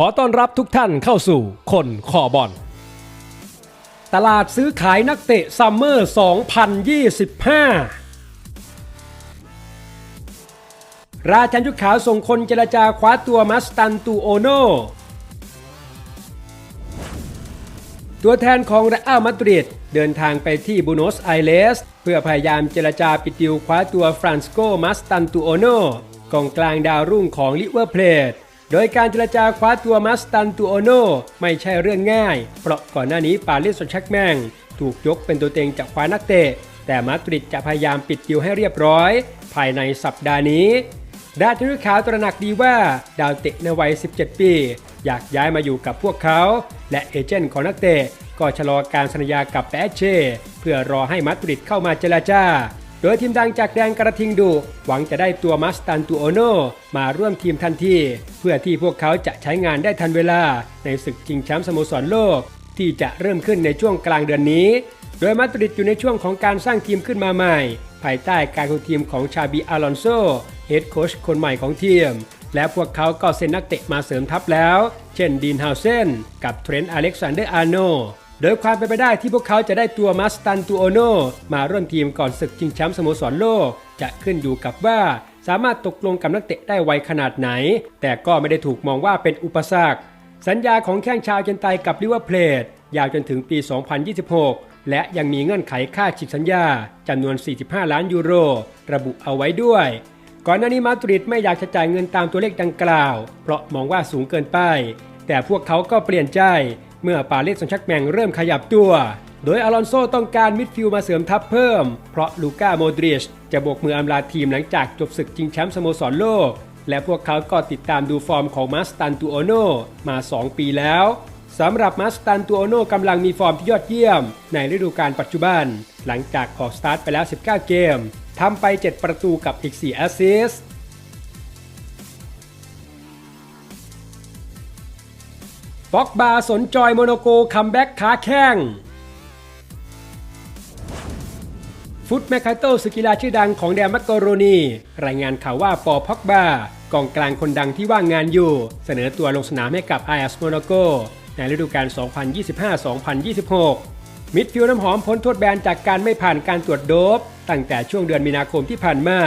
ขอต้อนรับทุกท่านเข้าสู่คนคอบอล ตลาดซื้อขายนักเตะซัมเมอร์ 2025 ราชันยุขาวส่งคนเจรจาคว้าตัวมัสตันตูโอโน ตัวแทนของเรอัลมาดริดเดินทางไปที่บูโนสไอเรสเพื่อพยายามเจรจาปิดดิวคว้าตัวฟรานสโกมัสตันตูโอโนกองกลางดาวรุ่งของลิเวอร์เพลด โดยการเจรจาคว้าตัวมัสตันตูโอโนไม่ใช่เรื่องง่าย เพราะก่อนหน้านี้ปารีสแซงต์แชร์กแมงถูกยกเป็นตัวเต็งจากคว้านักเตะ แต่มาดริดจะพยายามปิดดิวให้เรียบร้อย ภายในสัปดาห์นี้ราชนุขาวตระหนักดีว่าดาวเตะในวัย 17 ปี อยากย้ายมาอยู่กับพวกเขา และเอเจนต์ของนักเตะก็ชะลอการสัญญากับแปเช่เพื่อรอให้มาดริดเข้ามาเจรจา ดยทีมดังจากแดงกระทิงดุหวังจะได้ตัวมัสตันตูโอโนมาร่วมทีมทันทีเพื่อที่พวกเขาจะใช้งานได้ทันเวลา ในศึกชิงแชมป์สโมสรโลก ที่จะเริ่มขึ้นในช่วงกลางเดือนนี้ โดยมาดริดอยู่ในช่วงของการสร้างทีมขึ้นมาใหม่ ภายใต้การคุมทีมของชาบีอารอนโซเฮดโค้ชคนใหม่ของทีม และพวกเขาก็เซ็นนักเตะมาเสริมทัพแล้ว เช่นดีนฮาวเซนกับเทรนต์อเล็กซานเดอร์อาร์โน โดยความเป็นไปได้ที่พวกเขาจะได้ตัวมัสตันตูโอโนมาร่วมทีมก่อนศึกชิงแชมป์สโมสรโลก จะขึ้นอยู่กับว่าสามารถตกลงกับนักเตะได้ไวขนาดไหน แต่ก็ไม่ได้ถูกมองว่าเป็นอุปสรรค สัญญาของแข้งชาวเจนไตกับลิเวอร์เพลดยาวจนถึงปี 2026 และยังมีเงื่อนไขค่าฉีกสัญญาจำนวน 45 ล้านยูโร ระบุเอาไว้ด้วย ก่อนหน้านี้มาดริดไม่อยากจะจ่ายเงินตามตัวเลขดังกล่าว เพราะมองว่าสูงเกินไป แต่พวกเขาก็เปลี่ยนใจ เมื่อปาเลสสังชักแมงเริ่มขยับตัว โดยอลอนโซต้องการมิดฟิลด์มาเสริมทัพเพิ่ม เพราะลูก้าโมดริชจะโบกมืออำลาทีมหลังจากจบศึกชิงแชมป์สโมสรโลก และพวกเขาก็ติดตามดูฟอร์มของมัสตันตูโอโนมา 2 ปีแล้วสำหรับมัสตันตูโอโนกำลังมีฟอร์มที่ยอดเยี่ยม ในฤดูกาลปัจจุบัน หลังจากออกสตาร์ทไปแล้ว 19 เกมทำไป 7 ประตูกับอีก 4 แอสซิสต์ ป็อกบาสนจอยโมโนโกคัมแบ็กขาแข้งฟุตแมคคาโตสกีฬาชื่อดังของแดนมักกโรนี รายงานข่าวว่าปอพ็อกบากองกลางคนดังที่ว่างงานอยู่ เสนอตัวลงสนามให้กับไอแอสโมโนโกในฤดูกาล 2025-2026 มิดฟิลด์น้ำหอมพ้นโทษแบนจากการไม่ผ่านการตรวจโดบ ตั้งแต่ช่วงเดือนมีนาคมที่ผ่านมา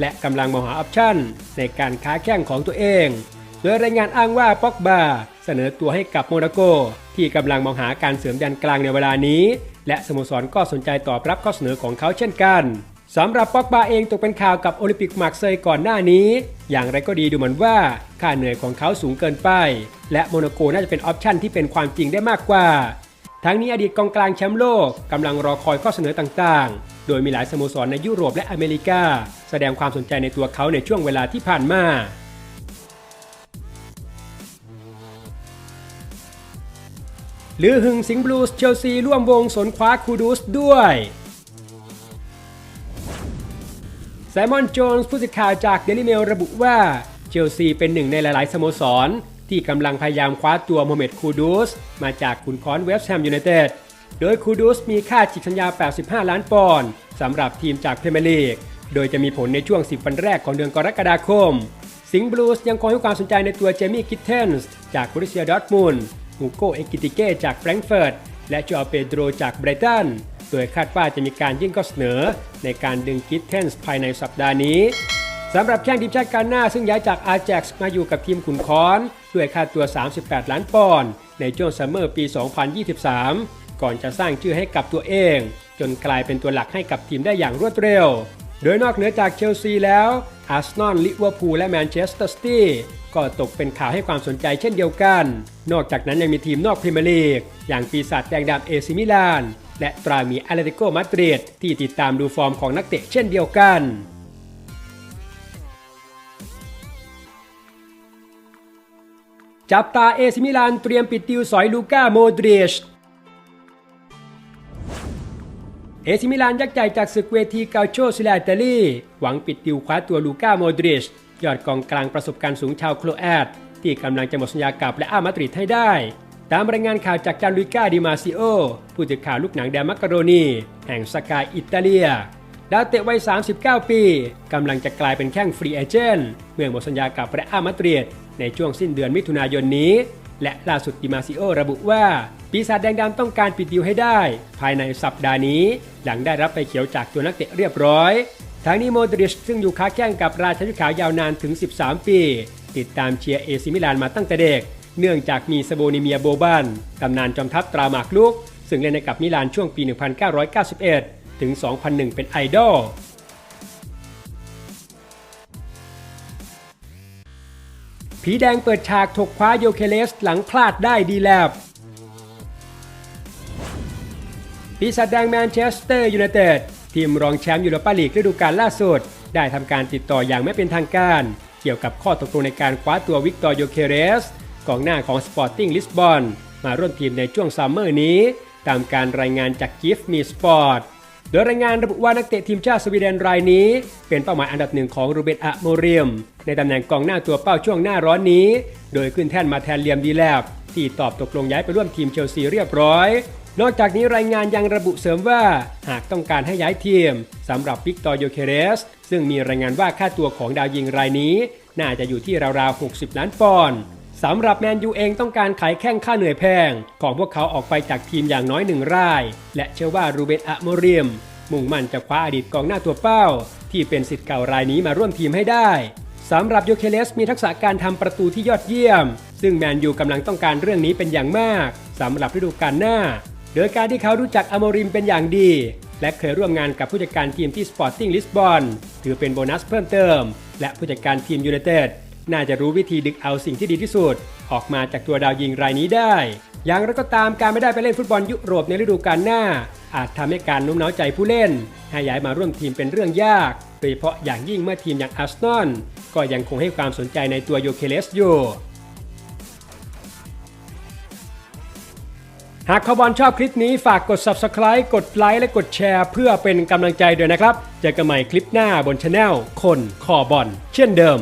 และกำลังมองหาออปชั่น ในการค้าแข้งของตัวเอง โดยรายงานอ้างว่าป็อกบาเสนอตัวให้กับโมนาโก ที่กำลังมองหาการเสริมยันกลางในเวลานี้ และสโมสรก็สนใจตอบรับข้อเสนอของเขาเช่นกันสำหรับป็อกบาเองตกเป็นข่าวกับโอลิมปิกมาร์เซยก่อนหน้านี้ อย่างไรก็ดีดูเหมือนว่าค่าเหนื่อยของเขาสูงเกินไป และโมนาโกน่าจะเป็นออปชั่นที่เป็นความจริงได้มากกว่า ทั้งนี้อดีตกองกลางแชมป์โลกกำลังรอคอยข้อเสนอต่างๆ โดยมีหลายสโมสรในยุโรปและอเมริกา แสดงความสนใจในตัวเขาในช่วงเวลาที่ผ่านมา หรือหึงสิงบลูส์เชลซีร่วมวงสนคว้าคูดูสด้วยไซมอนโจนส์ผู้สื่อข่าวจากเดลิเมลระบุว่า เชลซีเป็นหนึ่งในหลาย ๆ สโมสร ที่กำลังพยายามคว้าตัวโมเมดคูดูสมาจากขุนคอนเวสต์แฮมยูไนเต็ดโดยคูดูสมีค่าจิกสัญญา 85 ล้านปอนด์สำหรับทีมจากเพรเมียร์ลีก โดยจะมีผลในช่วง 10 วันแรกของเดือนกรกฎาคม สิงห์บลูส์ยังคงให้ความสนใจในตัวเจมี่คิทเทนส์จากบริเซียดอร์ทมุนด์ ฮูโกเอกิติเก้จากแฟรงก์เฟิร์ตและจอเปโดรจากไบรตันโดยคาดว่าจะมีการยื่นข้อเสนอ ในการดึงกิทเทนส์ภายในสัปดาห์นี้สำหรับแข้งทีมชาติกาหน้าซึ่งย้ายจากอาแจ็กซ์มาอยู่กับทีมขุนค้อนด้วยค่าตัว 38 ล้านปอนด์ในช่วงซัมเมอร์ปี 2023 ก่อนจะสร้างชื่อให้กับตัวเอง จนกลายเป็นตัวหลักให้กับทีมได้อย่างรวดเร็ว โดยนอกเหนือจากเชลซีแล้วอาร์เซนอลลิเวอร์พูลและแมนเชสเตอร์ซิตี้ก็ตกเป็นข่าวให้ความสนใจเช่นเดียวกัน นอกจากนั้นยังมีทีมนอกพรีเมียร์ลีก อย่างปีศาจแดงดำเอซิมิลาน และตรามีอาเลติโกมาดริดที่ติดตามดูฟอร์มของนักเตะเช่นเดียวกันจับตาเอซิมิลานเตรียมปิดดิวสอยลูก้าโมดริช เอซิมิลานยักษ์ใหญ่จากศึกเวทีเกาโชซิลาอิตาลี หวังปิดดิวคว้าตัวลูก้าโมดริชยอดกองกลางประสบการณ์สูงชาวโครแอตที่กำลังจะหมดสัญญากับและอามาดริดให้ได้ ตามรายงานข่าวจากจานลุยกาดิมาซิโอ ผู้สื่อข่าวลูกหนังแดนมักกโรนี แห่งสกายอิตาเลียดาวเตะวัย 39 ปี กำลังจะกลายเป็นแข้งฟรีเอเจนต์เมื่อหมดสัญญากับเรอัลมาดริดในช่วงสิ้นเดือนมิถุนายนนี้ และล่าสุดดิมาซิโอระบุว่า ปีศาจแดงดำต้องการปิดดิวให้ได้ ภายในสัปดาห์นี้ หลังได้รับไฟเขียวจากตัวนักเตะเรียบร้อยทั้งนี้โมดริชซึ่งอยู่ค้าแข่งกับราชาชุดขาวยาวนานถึง 13 ปี ติดตามเชียร์เอซิมิลานมาตั้งแต่เด็ก เนื่องจากมีสโบนิเมียโบบันตำนานจอมทัพตราหมากลุก ซึ่งเล่นให้กับมิลานช่วงปี 1991 ถึง 2001 เป็นไอดอลผีแดงเปิดฉากถกคว้าโยเคเลสหลังพลาดได้ดีแลบ ปีศาจแดงแมนเชสเตอร์ยูไนเต็ดทีมรองแชมป์ยูโรปาลีกฤดูกาลล่าสุด ได้ทำการติดต่ออย่างไม่เป็นทางการ เกี่ยวกับข้อตกลงในการคว้าตัววิกตอร์โยเคเรสกองหน้าของสปอร์ติ้งลิสบอนมาร่วมทีมในช่วงซัมเมอร์นี้ ตามการรายงานจากกิฟมีสปอร์ตโดยรายงานระบุว่านักเตะทีมชาติสวีเดนรายนี้ เป็นเป้าหมายอันดับหนึ่งของรูเบนอะโมเรียม ในตำแหน่งกองหน้าตัวเป้าช่วงหน้าร้อนนี้ โดยขึ้นแท่นมาแทนเลียมดีแลบที่ตอบตกลงย้ายไปร่วมทีมเชลซีเรียบร้อย นอกจากนี้รายงานยังระบุเสริมว่า หากต้องการให้ย้ายทีมสำหรับวิกตอร์โยเคเรส ซึ่งมีรายงานว่าค่าตัวของดาวยิงรายนี้ น่าจะอยู่ที่ราวๆ 60 ล้านปอนด์สำหรับแมนยูเองต้องการขายแข้งค่าเหนื่อยแพง ของพวกเขาออกไปจากทีมอย่างน้อยหนึ่งราย และเชื่อว่ารูเบนอะโมเรียมมุ่งมั่นจะคว้าอดีตกองหน้าตัวเป้า ที่เป็นสิทธิ์เก่ารายนี้มาร่วมทีมให้ได้สำหรับโยเคเลสมีทักษะการทำประตูที่ยอดเยี่ยม ซึ่งแมนยูกำลังต้องการเรื่องนี้เป็นอย่างมากสำหรับฤดูกาลหน้า โดยการที่เขารู้จักอโมริมเป็นอย่างดี และเคยร่วมงานกับผู้จัดการทีมที่สปอร์ติ้งลิสบอนถือเป็นโบนัสเพิ่มเติม และผู้จัดการทีมยูไนเต็ดน่าจะรู้วิธีดึงเอาสิ่งที่ดีที่สุด ออกมาจากตัวดาวยิงรายนี้ได้ อย่างไรก็ตามการไม่ได้ไปเล่นฟุตบอลยุโรปในฤดูกาลหน้า อาจทำให้การโน้มน้าวใจผู้เล่น ให้ย้ายมาร่วมทีมเป็นเรื่องยาก โดยเฉพาะอย่างยิ่งเมื่อทีมอย่างอาร์เซนอลก็ยังคงให้ความสนใจในตัวโยเคเลสอยู่ หากขบอลชอบคลิปนี้ฝากกด subscribe กดไลค์และกดแชร์ เพื่อเป็นกำลังใจด้วยนะครับ เจอกันใหม่คลิปหน้าบนช anel คนขอบอลเช่นเดิม